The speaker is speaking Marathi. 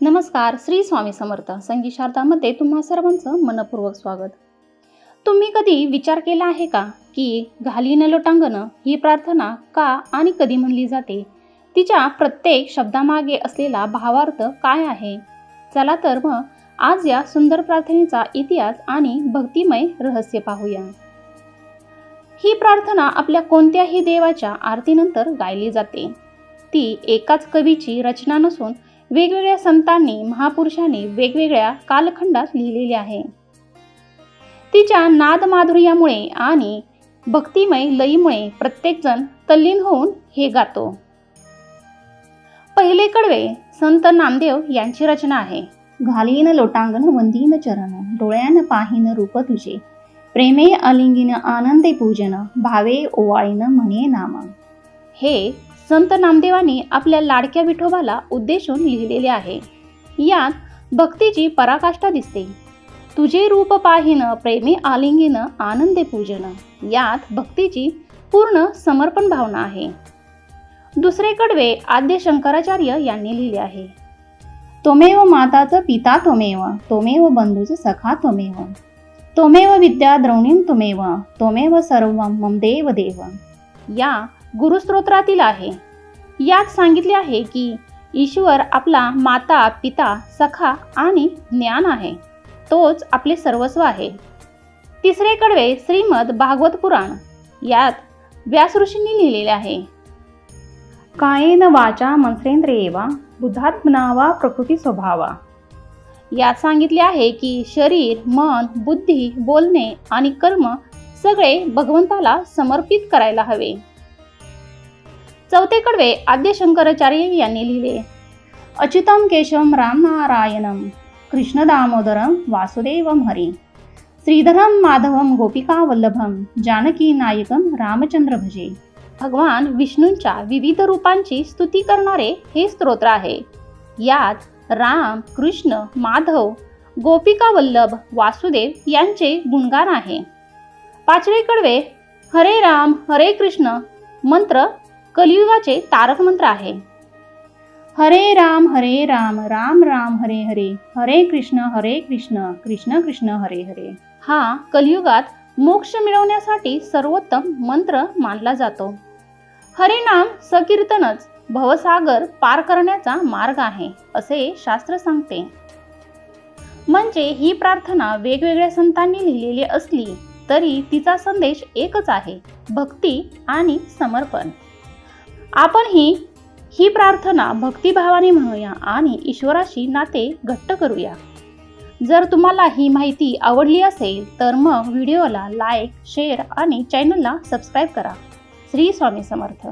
नमस्कार श्री स्वामी समर्थ संगीत शारदामध्ये तुम्हा सर्वांचं मनपूर्वक स्वागत. तुम्ही कधी विचार केला आहे का की घालीन लोटांगण ही प्रार्थना का आणि कधी म्हणली जाते? तिच्या प्रत्येक शब्दामागे असलेला भावार्थ काय आहे? चला तर मग आज या सुंदर प्रार्थनेचा इतिहास आणि भक्तिमय रहस्य पाहूया. ही प्रार्थना आपल्या कोणत्याही देवाच्या आरतीनंतर गायली जाते. ती एकाच कवीची रचना नसून वेगवेगळ्या संतांनी महापुरुषांनी वेगवेगळ्या कालखंडात लिहिलेली आहे. तिच्या नाद माधुर्यामुळे आणि भक्तिमय लयीमुळे प्रत्येकजण तल्लीन होऊन हे गातो. पहिले कडवे संत नामदेव यांची रचना आहे. घालीन लोटांगण वंदीन चरण डोळ्यान पाहीन रूप तुझे. प्रेमे अलिंगीन आनंदे पूजन भावे ओवाळीन म्हणे नाम. हे संत नामदेवांनी आपल्या लाडक्या विठोबाला उद्देशून लिहिलेले आहे. यात भक्तीची पराकाष्ठा दिसते. तुझे रूप पाहिन प्रेमी आलिंगीन आनंदे पूजन यात भक्तीची पूर्ण समर्पण भावना आहे. दुसरे कडवे आद्य शंकराचार्य यांनी लिहिले आहे. तोमेव माताचं पिता तोमेव तोमेव बंधूचं सखा तोमेव तोमेव विद्या द्रौणीं तुमेव तोमेव सर्व मम देव देव. या गुरुस्तोत्रातील आहे. यात सांगितले आहे की ईश्वर आपला माता पिता सखा आणि ज्ञान आहे. तोच आपले सर्वस्व आहे. तिसरे कडवे श्रीमद भागवत पुराण. यात व्यास ऋषींनी लिहिलेले आहे. कायेन वाचा मनसेंद्रियेवा बुद्धात्मनावा प्रकृती स्वभावा यात सांगितले आहे की शरीर मन बुद्धी बोलणे आणि कर्म सगळे भगवंताला समर्पित करायला हवे. चौथे कडवे आद्य शंकराचार्य यांनी लिहिले. अच्युतम केशवम रामनारायणम कृष्ण दामोदरम वासुदेवम हरी श्रीधरम माधवम गोपिका वल्लभम जानकी नायकम रामचंद्र भजे. भगवान विष्णूंच्या विविध रूपांची स्तुती करणारे हे स्तोत्र आहे. यात राम कृष्ण माधव गोपिका वल्लभ वासुदेव यांचे गुणगान आहे. पाचवे कडवे हरे राम हरे कृष्ण मंत्र कलियुगाचे तारक मंत्र आहे. हरे राम हरे राम राम राम हरे हरे हरे कृष्ण हरे कृष्ण कृष्ण कृष्ण हरे हरे. हा कलियुगात मोक्ष मिळवण्यासाठी सर्वोत्तम मंत्र मानला जातो. हरे नाम सकीर्तनच भवसागर पार करण्याचा मार्ग आहे असे शास्त्र सांगते. म्हणजे ही प्रार्थना वेगवेगळ्या संतांनी लिहिलेली असली तरी तिचा संदेश एकच आहे भक्ती आणि समर्पण. आपण ही ही प्रार्थना भक्तिभावाने म्हणूया आणि ईश्वराशी नाते घट्ट करूया. जर तुम्हाला ही माहिती आवडली असेल तर मग व्हिडिओला लाईक शेअर आणि चॅनलला सबस्क्राईब करा. श्री स्वामी समर्थ.